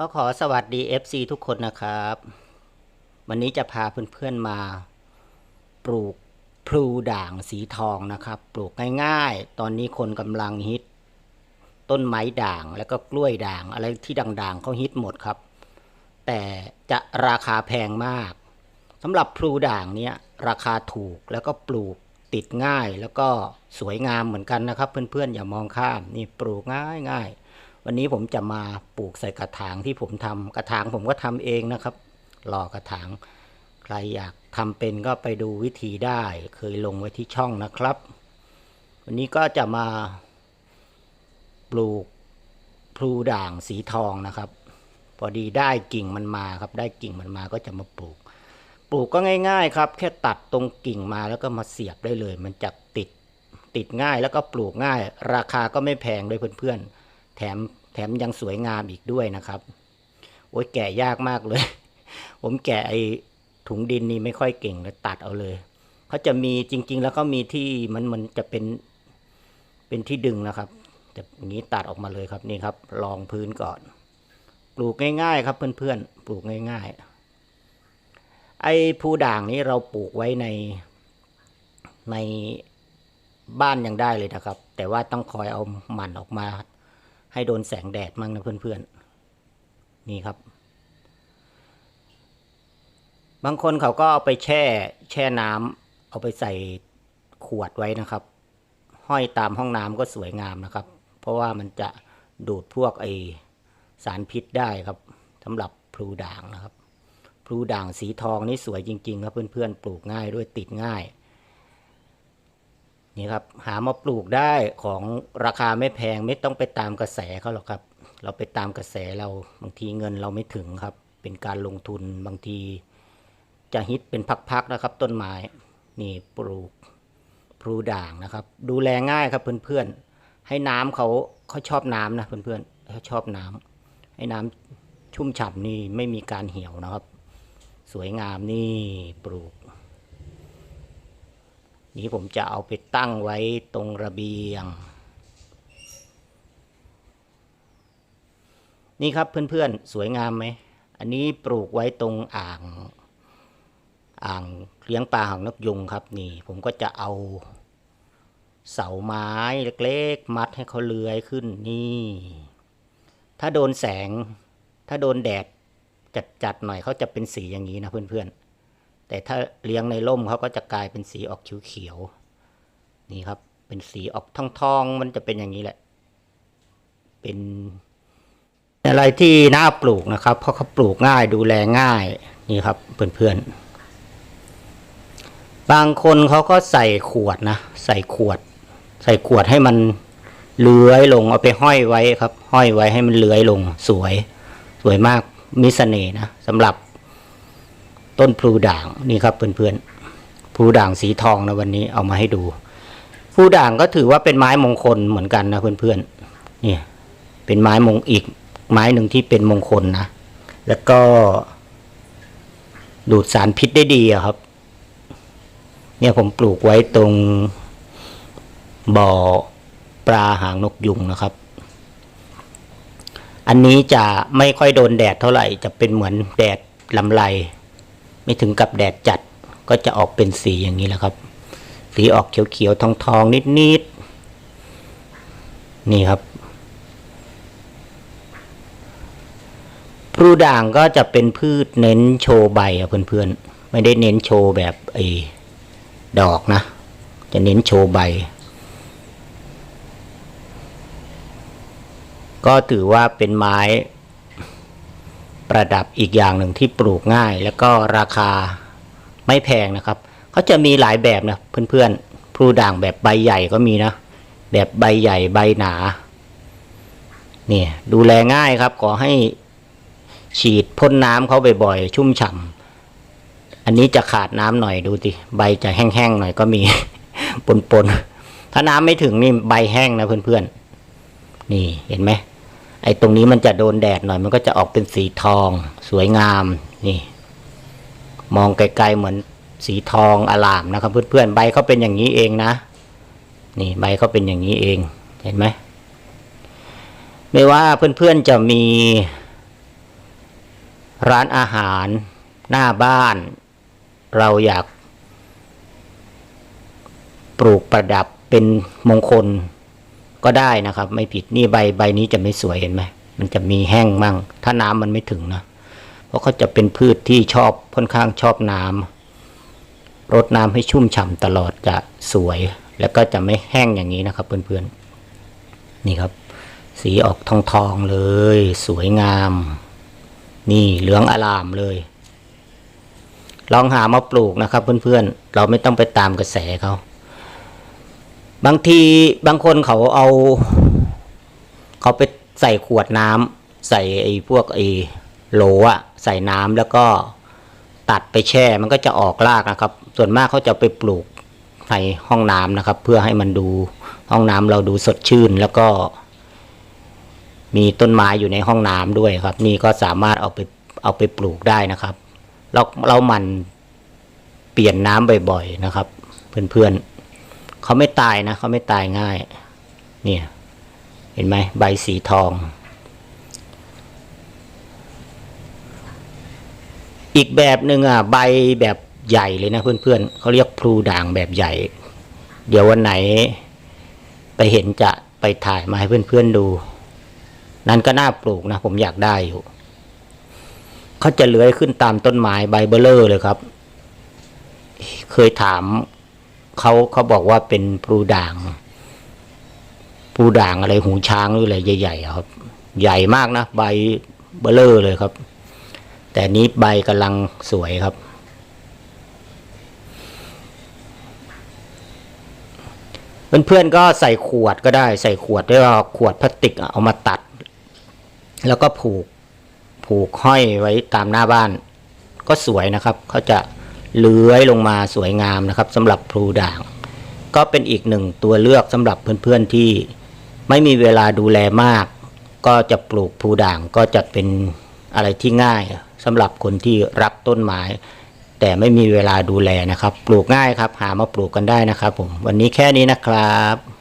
ก็ขอสวัสดี FC ทุกคนนะครับ วันนี้จะพาเพื่อนๆมาปลูกพลูด่างสีทองนะครับ ปลูกง่ายๆ ตอนนี้คนกำลังฮิต ต้นไม้ด่างแล้วก็กล้วยด่างอะไรที่ด่างๆเขาฮิตหมดครับ แต่จะราคาแพงมากสำหรับพลูด่างเนี้ยราคาถูกแล้วก็ปลูกติดง่ายแล้วก็สวยงามเหมือนกันนะครับ เพื่อนๆอย่ามองข้ามนี่ปลูกง่ายง่ายๆ วันนี้ผมจะมาปลูกใส่กระถางที่ผมทำกระถางผมก็ทำเองนะครับหล่อกระถาง ใครอยากทำเป็นก็ไปดูวิธีได้ เคยลงไว้ที่ช่องนะครับ วันนี้ก็จะมาปลูกพลูด่างสีทองนะครับ พอดีได้กิ่งมันมาครับ ได้กิ่งมันมาก็จะมาปลูก ปลูกก็ง่าย ๆ ครับ แค่ตัดตรงกิ่งมาแล้วก็มาเสียบได้เลย มันจะติดติดง่ายแล้วก็ปลูกง่าย ราคาก็ไม่แพงด้วยเพื่อนๆ แถมแถมยังสวยงามอีกด้วยนะครับ โอ้ยแก่ยากมากเลย ผมแก่ไอถุงดินนี่ไม่ค่อยเก่งเลยตัดเอาเลยเขาจะมีจริง ๆ แล้วก็มีที่มันมันจะเป็นเป็นที่ดึงนะครับแต่อย่างนี้ตัดออกมาเลยครับนี่ครับรองพื้นก่อน ปลูกง่าย ๆ ครับเพื่อนๆปลูกง่าย ๆ ไอ้ภูด่างนี้เราปลูกไว้ในในบ้านยังได้เลยนะครับ แต่ว่าต้องคอยเอาหมันออกมา ให้โดนแสงแดดมั่งนะเพื่อนๆ นี่ครับ บางคนเขาก็เอาไปแช่แช่น้ำเอาไปใส่ขวดไว้นะครับ ห้อยตามห้องน้ำก็สวยงามนะครับ เพราะว่ามันจะดูดพวกไอสารพิษได้ครับสำหรับพลูด่างนะครับพลูด่างสีทองนี่สวยจริงๆครับเพื่อนๆ ปลูกง่ายด้วยติดง่าย นี่ครับหามาปลูกได้ของราคาไม่แพงไม่ต้องไปตามกระแสเขาหรอกครับ เราไปตามกระแสเราบางทีเงินเราไม่ถึงครับ เป็นการลงทุนบางทีจะฮิตเป็นพักๆนะครับ ต้นไม้นี่ปลูกพลูด่างนะครับ ดูแลง่ายครับเพื่อนๆให้น้ำเขาเขาชอบน้ำนะเพื่อนๆเขาชอบน้ำให้น้ำชุ่มฉ่ำนี่ไม่มีการเหี่ยวนะครับ สวยงามนี่ปลูก นี้ผมจะเอาไปตั้งไว้ตรงระเบียง นี่ครับเพื่อนๆ สวยงามไหม อันนี้ปลูกไว้ตรงอ่าง อ่างเลี้ยงปลาหางนกยุงครับนี่ ผมก็จะเอา เสาไม้เล็กๆ มัดให้เขาเลื้อยขึ้นนี่ ถ้าโดนแสง ถ้าโดนแดดจัดๆหน่อยเขาจะเป็นสีอย่างนี้นะเพื่อนๆ แต่ถ้าเลี้ยงในร่มเขาก็จะกลายเป็นสีออกเขียวๆนี่ครับ เป็นสีออกทองๆมันจะเป็นอย่างนี้แหละ เป็นอะไรที่น่าปลูกนะครับ เพราะเขาปลูกง่ายดูแลง่ายนี่ครับเพื่อนๆบางคนเขาก็ใส่ขวดนะใส่ขวด ใส่ขวดให้มันเลื้อยลงเอาไปห้อยไว้ครับ ห้อยไว้ให้มันเลื้อยลงสวย สวยมากมีเสน่ห์นะสำหรับ ต้นพลูด่างนี่ครับเพื่อนๆพลูด่างสีทองนะวันนี้เอามาให้ดูพลูด่างก็ถือว่าเป็นไม้มงคลเหมือนกันนะเพื่อนๆนี่เป็นไม้มงอีก ไม้หนึ่งที่เป็นมงคลนะแล้วก็ ดูดสารพิษได้ดีอะครับ เนี่ยผมปลูกไว้ตรงบ่อปลาหางนกยุงนะครับ อันนี้จะไม่ค่อยโดนแดดเท่าไหร่ จะเป็นเหมือนแดดลำไร ไม่ถึงกับแดดจัดก็จะออกเป็นสีอย่างนี้แหละครับ สีออกเขียวๆทองๆนิดๆนี่ครับพลูด่างก็จะเป็นพืชเน้นโชว์ใบอะเพื่อนๆ ไม่ได้เน้นโชว์แบบไอ้ดอกนะ จะเน้นโชว์ใบ ก็ถือว่าเป็นไม้ ประดับอีกอย่างหนึ่งที่ปลูกง่าย แล้วก็ราคาไม่แพงนะครับเขาจะมีหลายแบบนะเพื่อนๆพลูด่างแบบใบใหญ่ก็มีนะ แบบใบใหญ่ใบหนาเนี่ยดูแลง่ายครับขอให้ฉีดพ่นน้ำเขาบ่อยๆชุ่มฉ่ำอันนี้จะขาดน้ำหน่อยดูสิใบจะแห้งๆหน่อยก็มี ปนๆถ้าน้ำไม่ถึงนี่ใบแห้งนะเพื่อนๆนี่เห็นไหม ไอ้ตรงนี้มันจะโดนแดดหน่อย มันก็จะออกเป็นสีทอง สวยงามนี่ มองไกลๆเหมือนสีทองอลามนะครับ เพื่อนๆใบเขาเป็นอย่างนี้เองนะ นี่ใบเขาเป็นอย่างนี้เองเห็นไหมไม่ว่าเพื่อนๆจะมี ร้านอาหารหน้าบ้าน เราอยาก ปลูกประดับเป็นมงคล ก็ได้นะครับ ไม่ผิดนี่ใบใบนี้จะไม่สวยเห็นไหมมันจะมีแห้งมั่ง ถ้าน้ำมันไม่ถึงนะเพราะเขาจะเป็นพืชที่ชอบค่อนข้างชอบน้ำรดน้ำให้ชุ่มฉ่ำตลอดจะสวย แล้วก็จะไม่แห้งอย่างนี้นะครับ เพื่อนๆนี่ครับ สีออกทองทองเลย สวยงาม นี่เหลืองอลามเลย ลองหามาปลูกนะครับ เพื่อนๆเราไม่ต้องไปตามกระแสเขา บางทีบางคนเขาเอา เขาไปใส่ขวดน้ำใส่ไอ้พวกไอ้โหลอะใส่น้ำแล้วก็ตัดไปแช่มันก็จะออกรากนะครับ ส่วนมากเขาจะไปปลูกในห้องน้ำนะครับ เพื่อให้มันดูห้องน้ำเราดูสดชื่นแล้วก็ มีต้นไม้อยู่ในห้องน้ำด้วยครับ นี่ก็สามารถเอาไปเอาไปปลูกได้นะครับเราเรามันเปลี่ยนน้ำบ่อยๆนะครับ เพื่อนๆ เขาไม่ตายนะเขาไม่ตายง่าย เนี่ย เห็นไหมใบสีทอง อีกแบบหนึ่งอะใบแบบใหญ่เลยนะเพื่อนๆเขาเรียกพลูด่างแบบใหญ่ เดี๋ยววันไหน ไปเห็นจะไปถ่ายมาให้เพื่อนๆดู นั่นก็น่าปลูกนะ ผมอยากได้อยู่เขาจะเลื้อยขึ้นตามต้นไม้ใบเบลเลอร์เลยครับ เคยถาม เขาเขาบอกว่าเป็นพลูด่างพลูด่างอะไรหูช้างหรืออะไรใหญ่ๆครับ ใหญ่มากนะใบเบลเลอร์เลยครับ แต่นี้ใบกำลังสวยครับ เพื่อนๆก็ใส่ขวดก็ได้ใส่ขวดด้วยเอาขวดพลาสติกเอามาตัด แล้วก็ผูกผูกห้อยไว้ตามหน้าบ้าน ก็สวยนะครับเขาจะ เลื้อยลงมาสวยงามนะครับสำหรับพลูด่าง ก็เป็นอีกหนึ่งตัวเลือกสำหรับเพื่อนๆที่ไม่มีเวลาดูแลมาก ก็จะปลูกพลูด่างก็จะเป็นอะไรที่ง่ายสำหรับคนที่รักต้นไม้แต่ไม่มีเวลาดูแลนะครับ ปลูกง่ายครับ หามาปลูกกันได้นะครับผม วันนี้แค่นี้นะครับ